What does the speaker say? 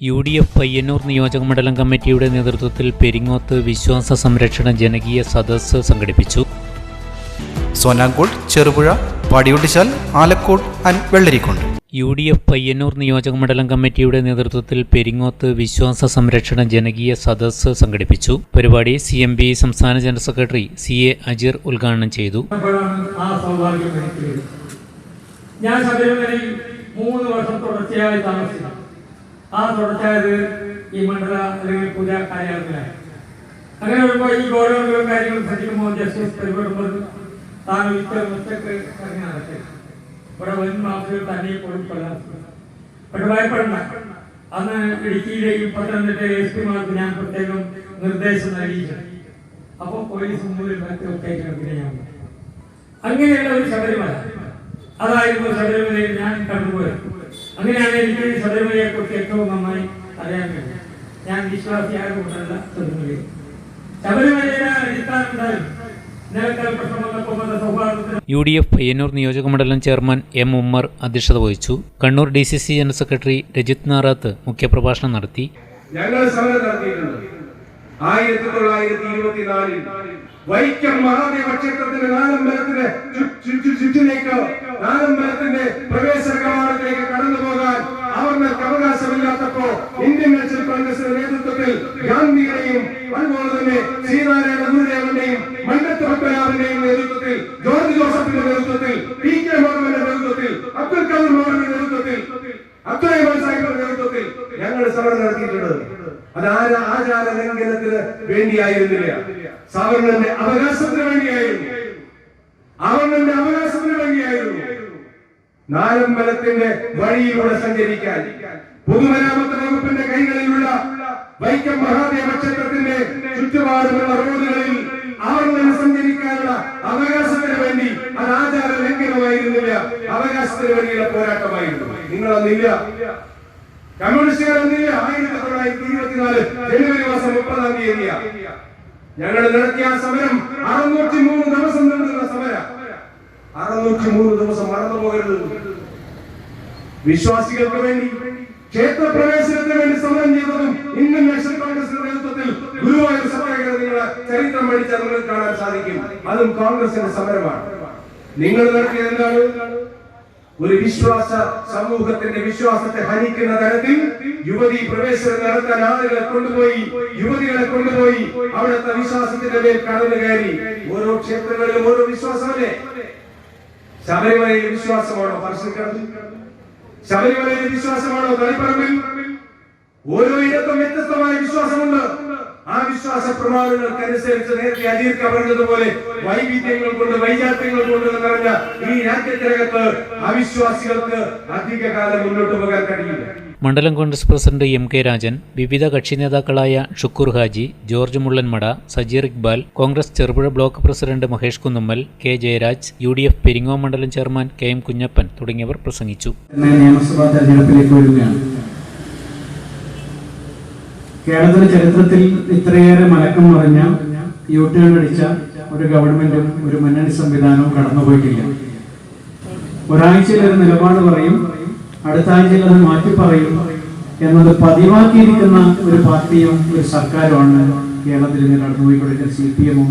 U D F Payyanur നിയോജക മണ്ഡലം കമ്മിറ്റിയുടെ നേതൃത്വത്തിൽ പെരിങ്ങോത്ത് വിശ്വാസ സംരക്ഷണ ജനകീയ സദസ്സ് സംഘടിപ്പിച്ചു. Sonankode Cherupuzha Padiyottuchal Alakode and Vellarikundu U D F Payyanur നിയോജക മണ്ഡലം കമ്മിറ്റിയുടെ നേതൃത്വത്തിൽ പെരിങ്ങോത്ത് വിശ്വാസ സംരക്ഷണ ജനകീയ സദസ്സ് സംഘടിപ്പിച്ചു. പരിപാടി സി എം ബി സംസ്ഥാന general secretary C A Ajeer ഉദ്ഘാടനം ചെയ്തു. ഞാൻ ശബരിമലയിൽ മൂന്ന് വർഷം തുടർച്ചയായി താമസിച്ചു ആ തുടർച്ചയായത് ഈ മണ്ഡല അല്ലെങ്കിൽ പൂജ കാര്യാലയത്തിലായി അങ്ങനെ വരുമ്പോൾ ഈ ഗൗരവങ്ങളും കാര്യങ്ങളും ശ്രദ്ധിക്കുമ്പോൾ ജസ്റ്റിസ് പരിപാടുമ്പോൾ താൻ ഒരിക്കൽ ഉച്ചയ്ക്ക് ഇറങ്ങി നടക്കുക ഇവിടെ വൻ മാഫികൾ തന്നെ പോലും പക്ഷെ ഭയപ്പെടണ്ട. അന്ന് ഇടുക്കിയിലെയും പത്തനംതിട്ട എസ് പിമാർക്ക് ഞാൻ പ്രത്യേകം നിർദ്ദേശം നൽകിയിട്ടുണ്ട്. അപ്പോൾ പോലീസ് മുമ്പിൽ മറ്റൊക്കെ അങ്ങനെയുള്ള ഒരു ശബരിമല. അതായിരുന്നു ശബരിമലയിൽ ഞാൻ കണ്ടുപോയത് അങ്ങനെയാണ് എനിക്ക് ശബരിമലയെ കുറിച്ച് ഏറ്റവും നന്നായി അറിയാൻ കഴിയും ഞാൻ വിശ്വാസിയായതുകൊണ്ടല്ല ശബരിമലയിൽ ശബരിമലയുടെ അടിസ്ഥാനം ഉണ്ടായിരുന്നു യു ഡി എഫ് പയ്യന്നൂർ നിയോജക മണ്ഡലം ചെയർമാൻ എം ഉമ്മർ അധ്യക്ഷത വഹിച്ചു. Kannur D C C general secretary Rajith Narath മുഖ്യപ്രഭാഷണം നടത്തി. ഞങ്ങൾ സമരം നടത്തിയിട്ടുണ്ട്. ആയിരത്തി തൊള്ളായിരത്തി ഇരുപത്തിനാലിൽ വൈക്കം മഹാദേവ ക്ഷേത്രത്തിന്റെ നാലമ്പലത്തിന്റെ ചു- ചു- ചു- ചുറ്റിലേക്ക് നാലമ്പലത്തിന്റെ പ്രവേശന കവാടത്തിലേക്ക് കടന്നു പോകാൻ അവർക്ക് അവകാശമില്ലാത്തപ്പോ ഇന്ത്യൻ നാഷണൽ കോൺഗ്രസിന്റെ നേതൃത്വത്തിൽ ഗാന്ധിയുടെയും അതുപോലെ തന്നെ ശ്രീനാരായണ ഗുരുദേവന്റെയും മണ്ടത്ത് പത്മനാഭന്റെയും നേതൃത്വത്തിൽ ജോർജ് ജോസഫിന്റെ നേതൃത്വത്തിൽ പി കെ മോഹന്റെ നേതൃത്വത്തിൽ അബ്ദുൽ കലാം മോഹന്റെ നേതൃത്വത്തിൽ അബ്ദുറഹ്മാൻ സാഹിബിന്റെ നേതൃത്വത്തിൽ ഞങ്ങൾ സമരം നടത്തിയിട്ടുണ്ട്. അത് ആര ആചാര ലംഘനത്തിന് വേണ്ടിയായിരുന്നില്ല. സവർണന്റെ അവകാശത്തിന് വേണ്ടിയായിരുന്നു. അവർണന്റെ അവകാശത്തിന് വേണ്ടിയായിരുന്നു. നാലമ്പലത്തിന്റെ വഴിയിലൂടെ സഞ്ചരിക്കാൻ പൊതുമരാമത്ത് വകുപ്പിന്റെ കൈകളിലുള്ള വൈക്കം മഹാദേവ ക്ഷേത്രത്തിന്റെ ചുറ്റുപാടുമുള്ള റോഡുകളിൽ അവർണന് സഞ്ചരിക്കാനുള്ള അവകാശത്തിന് വേണ്ടി അത് ആചാര ലംഘനമായിരുന്നില്ല അവകാശത്തിന് വേണ്ടിയുള്ള പോരാട്ടമായിരുന്നു. നിങ്ങളൊന്നില്ല. കമ്മ്യൂണിസ്റ്റുകാരൊന്നില്ല. ആയിരത്തി തൊള്ളായിരത്തി ഇരുപത്തിനാല് ജനുവരി മാസം മുപ്പതാം തീയതിയാ. ഞങ്ങൾ നടത്തിയ സമരം അറുന്നൂറ്റി മൂന്ന് ദിവസം നടന്നുള്ള സമരം. അറുന്നൂറ്റി മൂന്ന് ദിവസം മറന്നു പോകരുത് വിശ്വാസികൾക്ക് വേണ്ടി ക്ഷേത്രപ്രവേശനത്തിന് വേണ്ടി സമരം ചെയ്തതും ഇന്ത്യൻ നാഷണൽ കോൺഗ്രസിന്റെ നേതൃത്വത്തിൽ ഗുരുവായൂർ സത്യാഗ്രഹം നിങ്ങളെ ചരിത്രം പഠിച്ചാൽ നിങ്ങൾക്ക് കാണാൻ സാധിക്കും. അതും കോൺഗ്രസിന്റെ സമരമാണ്. നിങ്ങൾ നടത്തിയത് എന്താണ്? ഒരു വിശ്വാസ സമൂഹത്തിന്റെ വിശ്വാസത്തെ ഹനിക്കുന്ന തരത്തിൽ യുവതി പ്രവേശനം നടത്താൻ ആളുകളെ കൊണ്ടുപോയി യുവതികളെ കൊണ്ടുപോയി അവിടുത്തെ വിശ്വാസത്തിന്റെ മേൽ കടന്നു കയറി. ഓരോ ക്ഷേത്രങ്ങളിലും ഓരോ വിശ്വാസമല്ലേ? ശബരിമലയിൽ വിശ്വാസമാണോ? പറശ്ശിനിക്കടവിൽ ശബരിമലയിൽ വിശ്വാസമാണോ തളിപ്പറമ്പിൽ? ഓരോ ഇടത്തും വ്യത്യസ്തമായ വിശ്വാസമുണ്ട്. ആ വിശ്വാസ പ്രമാണങ്ങൾക്കനുസരിച്ച് നേരത്തെ അജീർക്ക പറഞ്ഞതുപോലെ വൈവിധ്യങ്ങൾ കൊണ്ട് വൈജാത്യങ്ങൾ കൊണ്ട് നിറഞ്ഞ ഈ രാജ്യത്തിനകത്ത് അവിശ്വാസികൾക്ക് അധിക കാലം മുന്നോട്ട് പോകാൻ കഴിയില്ല. മണ്ഡലം Congress president M K Rajan വിവിധ കക്ഷി നേതാക്കളായ Shukkur Haji George Mullanmada Sajeer Iqbal Congress Cherupuzha block president Mahesh Kunnummal K Jayaraj U D F Peringome മണ്ഡലം ചെയർമാൻ കെ എം കുഞ്ഞപ്പൻ തുടങ്ങിയവർ പ്രസംഗിച്ചു. നിയമസഭാ തെരഞ്ഞെടുപ്പിലേക്ക് വരികയാണ്. കേരളത്തിന്റെ ചരിത്രത്തിൽ ഇത്രയേറെ മലക്കം മറിഞ്ഞ യു ടേൺ അടിച്ച ഒരു ഗവൺമെന്റും ഒരു മുന്നണി സംവിധാനവും കടന്നുപോയിട്ടില്ല. ഒരാഴ്ചയിൽ ഒരു നിലപാട് പറയും അടുത്ത ആഴ്ചയിൽ അത് മാറ്റി പറയും എന്നത് പതിവാക്കിയിരിക്കുന്ന ഒരു പാർട്ടിയും ഒരു സർക്കാരുമാണ് കേരളത്തിൽ നിന്ന് കടന്നുപോയിക്കൊണ്ടിരിക്കുന്ന സി പി എമ്മും